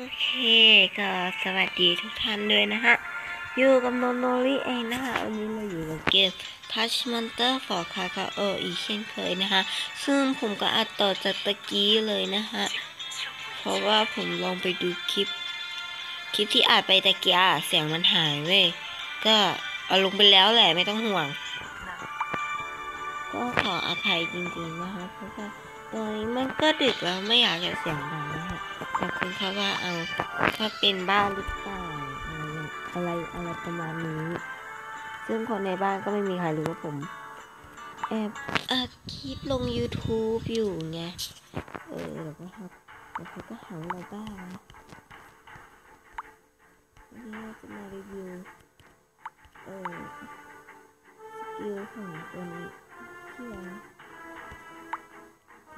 โอเคก็สวัสดีทุกท่านด้วยนะฮะ อยู่กับโนโนริเองนะคะวันนี้เราอยู่กับเกม Touch Monster for k a k a o อีกเช่นเคยนะคะ ซึ่งผมก็อัดต่อจากตะกี้เลยนะฮะเพราะว่าผมลองไปดูคลิป คลิปที่อัดไปตะกี้เสียงมันหายเว้ย ก็เอาลงไปแล้วแหละไม่ต้องห่วง ก็ขออภัยจริงๆนะคะเพราะว่า ตอนนี้มันก็ดึกแล้วไม่อยากจะเสียงดังนะคะแต่คุณเขาว่าเอาถ้าเป็นบ้านหรือเปล่าอะไรอะไรประมาณนี้ ซึ่งคนในบ้านก็ไม่มีใครรู้ว่าผม แอบอัดคลิปลง YouTube อยู่ไง เออแล้วก็ครับแล้วเขาก็หาเราบ้างนะวันนี้เราจะมารีวิว เออสกิลของตัวนี้ที่อะไรน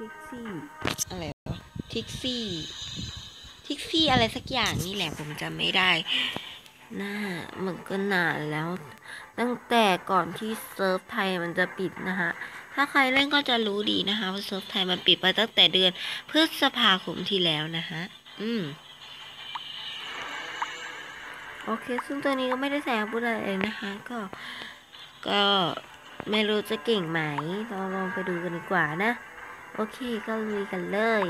ทิกซี่อะไรวะทิกซี่ทิกซี่อะไรสักอย่างนี่แหละผมจำไม่ได้น่ามันก็นานแล้ว ตั้งแต่ก่อนที่เซิร์ฟไทยมันจะปิดนะฮะถ้าใครเล่นก็จะรู้ดีนะคะว่าเซิร์ฟไทยมันปิดไปตั้งแต่เดือนพฤษภาคมที่แล้วนะฮะอืมโอเค ซึ่งตัวนี้ก็ไม่ได้ใส่อาวุธอะไรเลยนะคะ ก็ ก็ไม่รู้จะเก่งไหมเราลองไปดูกันดีกว่านะ โอเคก็ลุยกันเลย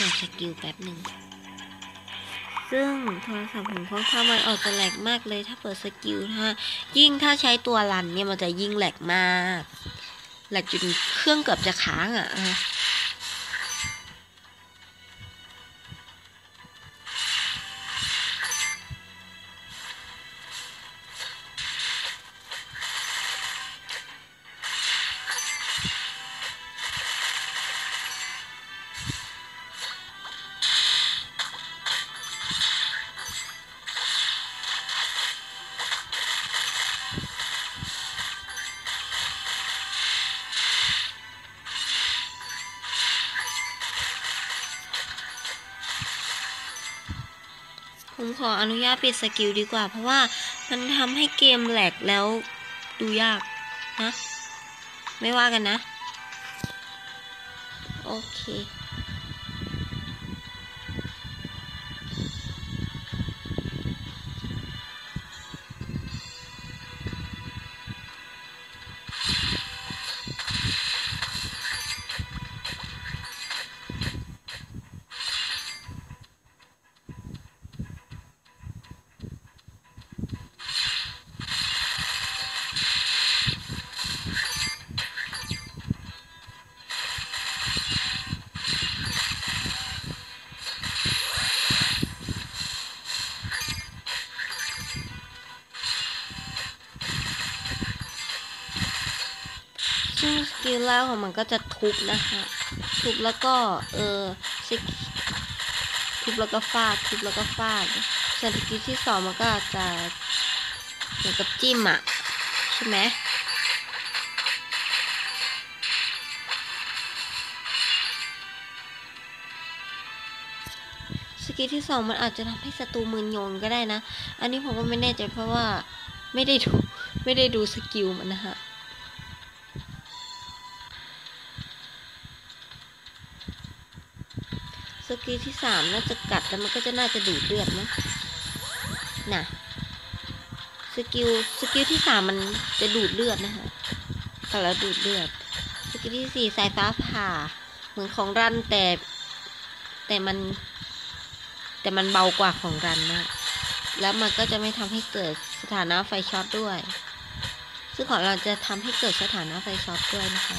รับจสกิลแป๊บหนึ่ง ซึ่งโทรศัพท์ผมค่อนข้างมันออกจะแหลกมากเลยถ้าเปิดสกิลถ้ายิ่งถ้าใช้ตัวรันเนี่ยมันจะยิ่งแหลกมากแหลกจนเครื่องเกือบจะค้างอะ ผมขออนุญาตปิดสกิลดีกว่า เพราะว่ามันทำให้เกมแหลกแล้วดูยากนะ ไม่ว่ากันนะ โอเค ลแรกของมันก็จะทุบนะคะ ทุบแล้วก็เออสกทุบแล้วก็ฟาด ทุบแล้วก็ฟาดส่วนสกิลที่สองมันก็จะเหมือนกับจิ้มอะใช่ไหมสกิลที่สองมันอาจจะทำให้ศัตรูมึนงงก็ได้นะ อันนี้ผมก็ไม่แน่ใจเพราะว่าไม่ได้ดูไม่ได้ดูสกิลมันนะฮะ สกิลที่สามน่าจะกัดแล้วมันก็จะน่าจะดูดเลือดมั้งน่ะสกิลสกิลที่สามมันจะดูดเลือดนะคะกัดแล้วดูดเลือด สกิลที่สี่สายฟ้าผ่า เหมือนของรันแต่ แต่มัน แต่มันเบากว่าของรันนะแล้วมันก็จะไม่ทำให้เกิดสถานะไฟช็อตด้วย ซึ่งของเราจะทำให้เกิดสถานะไฟช็อตด้วยนะคะ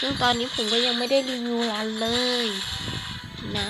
ซึ่งตอนนี้ผมก็ยังไม่ได้รีวิวร้านเลยนะ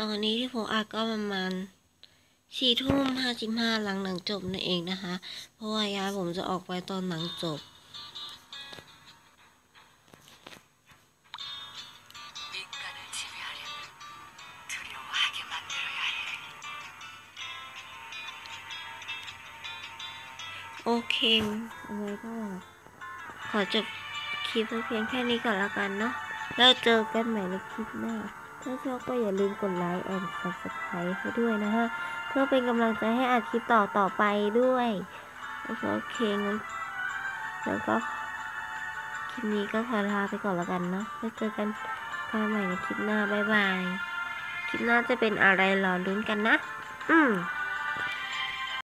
ตอนนี้ที่ผมอัดก็ประมาณสี่ทุ่มห้าสิบห้าหลังหนังจบนั่นเองนะคะ เพราะว่ายายผมจะออกไปตอนหนังจบ โอเคเอาไว้ก็ ขอจบคลิปเพียงแค่นี้ก่อนละกันเนาะแล้วเจอกันใหม่ในคลิปหน้า ถ้าชอบก็อย่าลืมกดไลค์แอนด์ซับสไครต์ให้ด้วยนะฮะ เพื่อเป็นกำลังใจให้อัดคลิปต่อต่อไปด้วย โอเคงั้นแล้วก็คลิปนี้ก็ขอลาไปก่อนละกันเนาะแล้วเจอกันกันใหม่ในคลิปหน้า บ๊ายบาย คลิปหน้าจะเป็นอะไรรอลุ้นกันนะ อืม